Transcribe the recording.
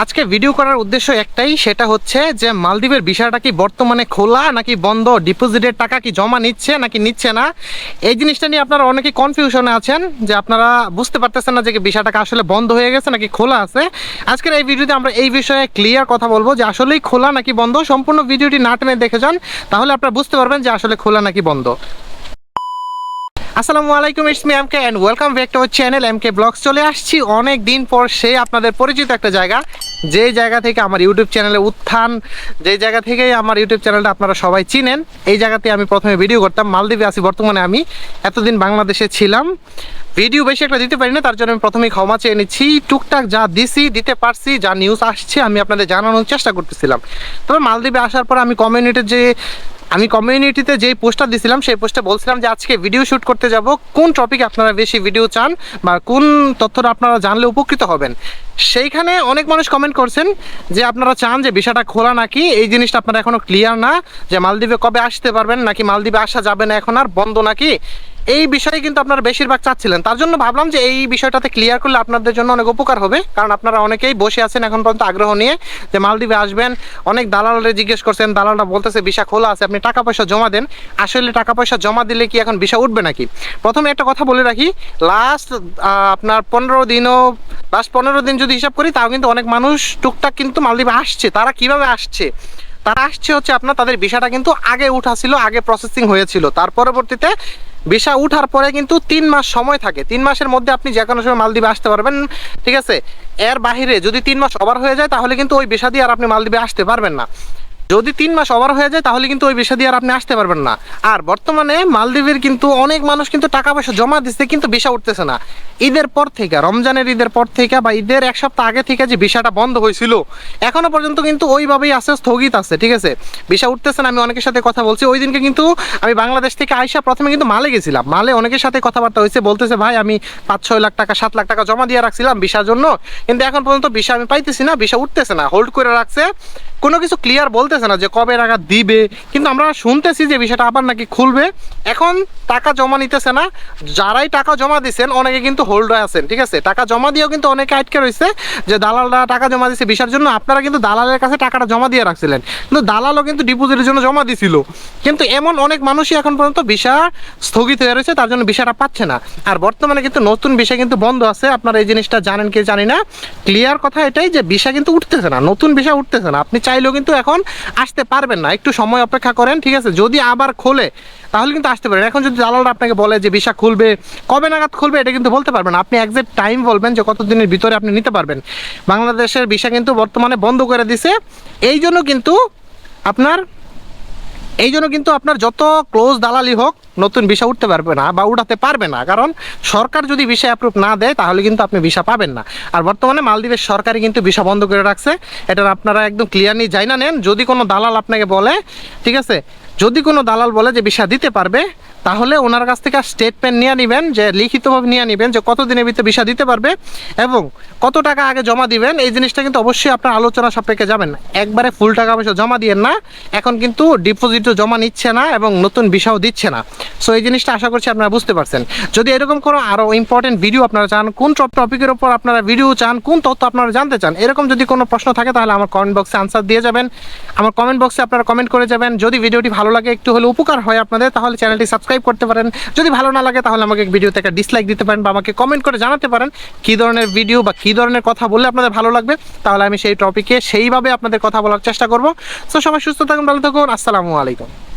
আজকে ভিডিও করার উদ্দেশ্য একটাই, সেটা হচ্ছে যে মালদ্বীপের বিষয়টা কি বর্তমানে খোলা, নাকি বন্ধ ডিপোজিটের টাকা কি জমা নিচ্ছে, নাকি নিচ্ছে না? এই জিনিসটা নিয়ে আপনারা অনেকেই কনফিউশনে আছেন, যে আপনারা বুঝতে পারতেছেন না যে বিষয়টাকে আসলে বন্ধ হয়ে গেছে নাকি খোলা আছে। আজকের এই ভিডিওতে আমরা এই বিষয়ে ক্লিয়ার কথা বলব যে আসলেই খোলা নাকি বন্ধ। সম্পূর্ণ ভিডিওটি না টেনে দেখে যান, তাহলে আপনারা বুঝতে পারবেন যে আসলে খোলা নাকি বন্ধ। আসসালামু আলাইকুম it's me MK and welcome back to channel MK blogs চলে আসছি অনেক দিন পর সে আপনাদের পরিচিত একটা জায়গা যে জায়গা থেকে আমার ইউটিউব চ্যানেলে উত্থান যে জায়গা থেকে আমার ইউটিউব চ্যানেলটা আপনারা সবাই চিনেন, এই জায়গাতে আমি প্রথমে ভিডিও করতাম। মালদ্বীপে আছি, বর্তমানে আমি এতদিন বাংলাদেশে ছিলাম। ভিডিও বেশি একটা দিতে পারি না তার জন্য আমি প্রথমেই ক্ষমা চেয়ে নিচ্ছি। টুকটাক যা দিছি, দিতে পারছি, যা নিউজ আসছে, আমি আপনাদের জানানোর চেষ্টা করতেছিলাম। তবে মালদ্বীপে আসার পর আমি কমিউনিটির যে, আমি কমিউনিটিতে যেই পোস্টটা দিছিলাম, সেই পোস্টে বলছিলাম যে, আজকে ভিডিও শ্যুট করতে যাব। কোন টপিকে আপনারা বেশি ভিডিও চান বা কোন তথ্যটা আপনারা জানলে উপকৃত হবেন? সেইখানে অনেক মানুষ কমেন্ট করছেন যে আপনারা চান যে বিষয়টা খোলা নাকি? এই জিনিসটা আপনারা এখনও ক্লিয়ার না যে মালদ্বীপে কবে আসতে পারবেন নাকি মালদ্বীপে আসা যাবে না এখন আর বন্ধ নাকি? এই বিষয়ে কিন্তু আপনারা বেশিরভাগ চাচ্ছিলেন। তার জন্য ভাবলাম যে এই বিষয়টাতে ক্লিয়ার করলে আপনাদের জন্য অনেক উপকার হবে। কারণ আপনারা অনেকেই বসে আছেন এখন পর্যন্ত আগ্রহ নিয়ে যে মালদ্বীপে আসবেন। অনেক দালালরে জিজ্ঞেস করছেন, দালালরা বলতেছে, ভিসা খোলা আছে, আপনি টাকা পয়সা জমা দেন। আসলে টাকা পয়সা জমা দিলে কি এখন ভিসা উঠবে নাকি? প্রথমে একটা কথা বলে রাখি। লাস্ট আপনার পনেরো দিনও লাস্ট পনেরো দিন যদি হিসাব করি, তাও কিন্তু অনেক মানুষ টুকটাক কিন্তু মালদ্বীপে আসছে। তারা কীভাবে আসছে? তারা আসছে হচ্ছে আপনার তাদের ভিসাটা কিন্তু আগে উঠা ছিল, আগে প্রসেসিং হয়েছিল। তার পরবর্তীতে ভিসা উঠার পরে কিন্তু তিন মাস সময় থাকে। তিন মাসের মধ্যে আপনি যে কোনো সময় মালদ্বীপে আসতে পারবেন, ঠিক আছে? এর বাহিরে যদি তিন মাস ওভার হয়ে যায়, তাহলে কিন্তু ওই ভিসা দিয়ে আর আপনি মালদ্বীপে আসতে পারবেন না। যদি তিন মাস ওভার হয়ে যায়, তাহলে কিন্তু ওই ভিসা দিয়ে আর আপনি আসতে পারবেন না। আর বর্তমানে মালদ্বীপের কিন্তু অনেক মানুষ কিন্তু টাকা পয়সা জমা দিচ্ছে কিন্তু ভিসা উঠতেছে না। ঈদের পর থেকে, রমজানের ঈদের পর থেকে বা ঈদের এক সপ্তাহ আগে থেকে যে ভিসাটা বন্ধ হয়েছিল, এখনও পর্যন্ত কিন্তু ওইভাবেই আছে স্থগিত আছে, ঠিক আছে? ভিসা উঠতেছে না, আমি অনেকের সাথে কথা বলছি। ওই দিনকে কিন্তু আমি বাংলাদেশ থেকে আইসা প্রথমে কিন্তু মালে গেছিলাম। মালে অনেকের সাথে কথাবার্তা হয়েছে, বলতেছে, ভাই, আমি পাঁচ ছয় লাখ টাকা, সাত লাখ টাকা জমা দিয়ে রাখছিলাম ভিসার জন্য। কিন্তু এখন পর্যন্ত ভিসা আমি পাইতেছি না ভিসা উঠতেছে না। হোল্ড করে রাখছে। কোনো কিছু ক্লিয়ার বলতেছে না যে কবে টাকা দিবে। কিন্তু আমরা শুনতেছি যে বিষয়টা আবার নাকি খুলবে। এখন টাকা জমা নিতেছে না। যারাই টাকা জমা দিচ্ছেন অনেকে কিন্তু হোল্ড আছেন, ঠিক আছে? টাকা জমা দিয়েও কিন্তু অনেকে আটকে রয়েছে যে দালালরা টাকা জমা দিচ্ছে ভিসার জন্য। আপনারা কিন্তু দালালের কাছে টাকাটা জমা দিয়ে রাখছিলেন। কিন্তু দালালও কিন্তু ডিপোজিটের জন্য জমা দিছিল। কিন্তু এমন অনেক মানুষই এখন পর্যন্ত ভিসা স্থগিত হয়ে রয়েছে, তার জন্য ভিসাটা পাচ্ছে না। আর বর্তমানে কিন্তু নতুন ভিসা কিন্তু বন্ধ আছে। আপনারা এই জিনিসটা জানেন কি জানি না। ক্লিয়ার কথা এটাই যে ভিসা কিন্তু উঠতেছে না। নতুন ভিসা উঠতেছে না। আপনি চাইলেও কিন্তু এখন আসতে পারবেন না। একটু সময় অপেক্ষা করেন, ঠিক আছে? যদি আবার খোলে, তাহলে কিন্তু আসতে পারেন এখন যদি দালালরা আপনাকে বলে যে ভিসা খুলবে, কবে নাগাদ খুলবে, এটা কিন্তু বলতে পারবেন। আপনি একজ্যাক্ট টাইম বলবেন যে কতদিনের ভিতরে আপনি নিতে পারবেন। বাংলাদেশের ভিসা কিন্তু বর্তমানে বন্ধ করে দিছে। এই জন্য কিন্তু আপনার এই জন্য কিন্তু আপনার যত ক্লোজ দালালি হোক, নতুন ভিসা উঠতে পারবে না বা উঠাতে পারবে না। কারণ সরকার যদি ভিসা অ্যাপ্রুভ না দেয়, তাহলে কিন্তু আপনি ভিসা পাবেন না। আর বর্তমানে মালদ্বীপের সরকারই কিন্তু ভিসা বন্ধ করে রাখছে। এটা আপনারা একদম ক্লিয়ারলি যাই না নেন। যদি কোনো দালাল আপনাকে বলে, ঠিক আছে? যদি কোনো দালাল বলে যে ভিসা দিতে পারবে তাহলে ওনার কাছ থেকে স্টেটমেন্ট নিয়ে নেবেন, যে লিখিতভাবে নিয়ে নেবেন, যে কত দিনের ভিতরে ভিসা দিতে পারবে এবং কত টাকা আগে জমা দিবেন। এই জিনিসটা কিন্তু অবশ্যই আপনার আলোচনা সাপেক্ষে যাবেন। একবারে ফুল টাকা পয়সা জমা দিয়েন না, এখন কিন্তু ডিপোজিটও জমা নিচ্ছে না এবং নতুন ভিসাও দিচ্ছে না। সো এই জিনিসটা আশা করছি আপনারা বুঝতে পারছেন। যদি এরকম কোনো আরও ইম্পর্টেন্ট ভিডিও আপনারা চান, কোন টপিকের উপর আপনারা ভিডিও চান, কোন তথ্য আপনারা জানতে চান, এরকম যদি কোনো প্রশ্ন থাকে, তাহলে আমার কমেন্ট বক্সে আনসার দিয়ে যাবেন। আমার কমেন্ট বক্সে আপনারা কমেন্ট করে যাবেন। যদি ভিডিওটি ভালো লাগে, একটু হলে উপকার হয় আপনাদের, তাহলে চ্যানেলটি সাবস্ক্রাইব করতে পারেন। যদি ভালো না লাগে, তাহলে আমাকে ভিডিওতে একটা ডিসলাইক দিতে পারেন বা আমাকে কমেন্ট করে জানাতে পারেন কী ধরনের ভিডিও বা কী ধরনের কথা বললে আপনাদের ভালো লাগবে। তাহলে আমি সেই টপিকে সেইভাবে আপনাদের কথা বলার চেষ্টা করব। তো সবাই সুস্থ থাকুন, ভালো থাকুন। আসসালামু আলাইকুম।